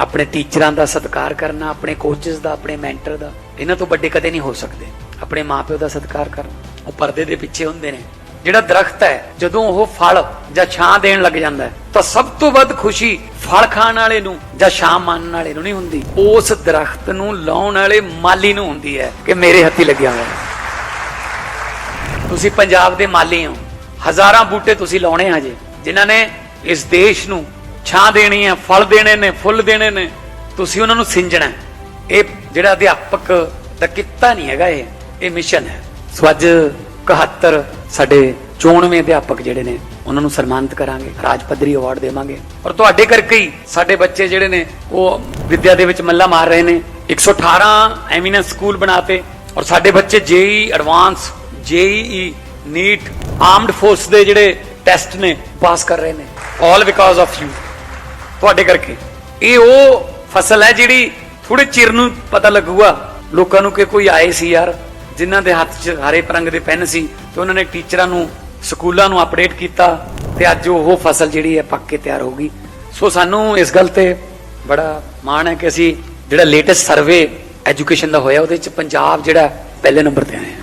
ਆਪਣੇ ਟੀਚਰਾਂ ਦਾ ਸਤਿਕਾਰ ਕਰਨਾ, ਆਪਣੇ ਕੋਚਸ ਦਾ, ਆਪਣੇ ਮੈਂਟਰ ਦਾ, ਇਹਨਾਂ ਤੋਂ ਵੱਡੇ ਕਦੇ ਨਹੀਂ ਹੋ ਸਕਦੇ। ਆਪਣੇ ਮਾਪਿਓ ਦਾ ਸਤਿਕਾਰ ਕਰਨਾ। ਉਹ ਪਰਦੇ ਦੇ ਪਿੱਛੇ ਹੁੰਦੇ ਨੇ। ਜਿਹੜਾ ਦਰਖਤ ਹੈ, ਜਦੋਂ ਉਹ ਫਲ ਜਾਂ ਛਾਂ ਦੇਣ ਲੱਗ ਜਾਂਦਾ ਹੈ, ਤਾਂ ਸਭ ਤੋਂ ਵੱਧ ਖੁਸ਼ੀ ਫਲ ਖਾਣ ਵਾਲੇ ਨੂੰ ਜਾਂ ਛਾਂ ਮੰਨਣ ਵਾਲੇ ਨੂੰ ਨਹੀਂ ਹੁੰਦੀ। ਉਸ ਦਰਖਤ ਨੂੰ ਲਾਉਣ ਵਾਲੇ ਮਾਲੀ ਨੂੰ ਹੁੰਦੀ ਹੈ ਕਿ ਮੇਰੇ ਹੱਥੀ ਲੱਗਿਆ ਹੋਇਆ। ਤੁਸੀਂ ਪੰਜਾਬ ਦੇ ਮਾਲੀ ਹੋ। ਹਜ਼ਾਰਾਂ ਬੂਟੇ ਤੁਸੀਂ ਲਾਉਣੇ ਹਜੇ ਜੇ ਜਿਨ੍ਹਾਂ ਨੇ ਇਸ ਦੇਸ਼ ਨੂੰ ਛਾਂ ਦੇਣੀ ਹੈ, ਫਲ ਦੇਣੇ ਨੇ, ਫੁੱਲ ਦੇਣੇ ਨੇ, ਤੁਸੀਂ ਉਹਨਾਂ ਨੂੰ ਸਿੰਜਣਾ ਇਹ ਜਿਹੜਾ ਅਧਿਆਪਕ ਦਾ ਕਿੱਤਾ ਨਹੀਂ ਹੈਗਾ ਇਹ ਇਹ ਮਿਸ਼ਨ ਹੈ। ਸੋ ਅੱਜ 71 ਸਾਡੇ ਚੋਣਵੇਂ ਅਧਿਆਪਕ ਜਿਹੜੇ ਨੇ, ਉਹਨਾਂ ਨੂੰ ਸਨਮਾਨਿਤ ਕਰਾਂਗੇ, ਰਾਜ ਪੱਧਰੀ ਅਵਾਰਡ ਦੇਵਾਂਗੇ। ਔਰ ਤੁਹਾਡੇ ਕਰਕੇ ਹੀ ਸਾਡੇ ਬੱਚੇ ਜਿਹੜੇ ਨੇ, ਉਹ ਵਿਦਿਆ ਦੇ ਵਿੱਚ ਮੱਲਾ ਮਾਰ ਰਹੇ ਨੇ। 118 ਐਮੀਨੈਂਸ ਸਕੂਲ ਬਣਾਤੇ, ਔਰ ਸਾਡੇ ਬੱਚੇ JEE Advance, JEE NEET, armed force ਦੇ ਜਿਹੜੇ ਟੈਸਟ ਨੇ, ਪਾਸ ਕਰ ਰਹੇ ਨੇ। 올 ਬਿਕਾਜ਼ ਆਫ ਯੂ ਤੁਹਾਡੇ ਕਰਕੇ। ਇਹ ਉਹ ਫਸਲ ਹੈ ਜਿਹੜੀ ਥੋੜੇ ਚਿਰ ਨੂੰ ਪਤਾ ਲੱਗੂਗਾ। ਲੋਕਾਂ ਨੂੰ ਕਿ ਕੋਈ ਆਏ ਸੀ ਯਾਰ, ਜਿਨ੍ਹਾਂ ਦੇ ਹੱਥ 'ਚ ਹਰੇ ਪਰੰਗ ਦੇ ਪੈਨ ਸੀ ਤੇ ਉਹਨਾਂ ਨੇ ਟੀਚਰਾਂ ਨੂੰ, ਸਕੂਲਾਂ ਨੂੰ ਅਪਡੇਟ ਕੀਤਾ ਤੇ ਅੱਜ ਉਹ ਫਸਲ ਜਿਹੜੀ ਹੈ ਪੱਕ ਕੇ ਤਿਆਰ ਹੋ ਗਈ। ਸੋ ਸਾਨੂੰ ਇਸ ਗੱਲ ਤੇ ਬੜਾ ਮਾਣ ਹੈ ਕਿ ਅਸੀਂ ਜਿਹੜਾ ਲੇਟੈਸਟ ਸਰਵੇ ਐਜੂਕੇਸ਼ਨ ਦਾ ਹੋਇਆ, ਉਹਦੇ 'ਚ ਪੰਜਾਬ ਜਿਹੜਾ ਪਹਿਲੇ ਨੰਬਰ ਤੇ ਆਇਆ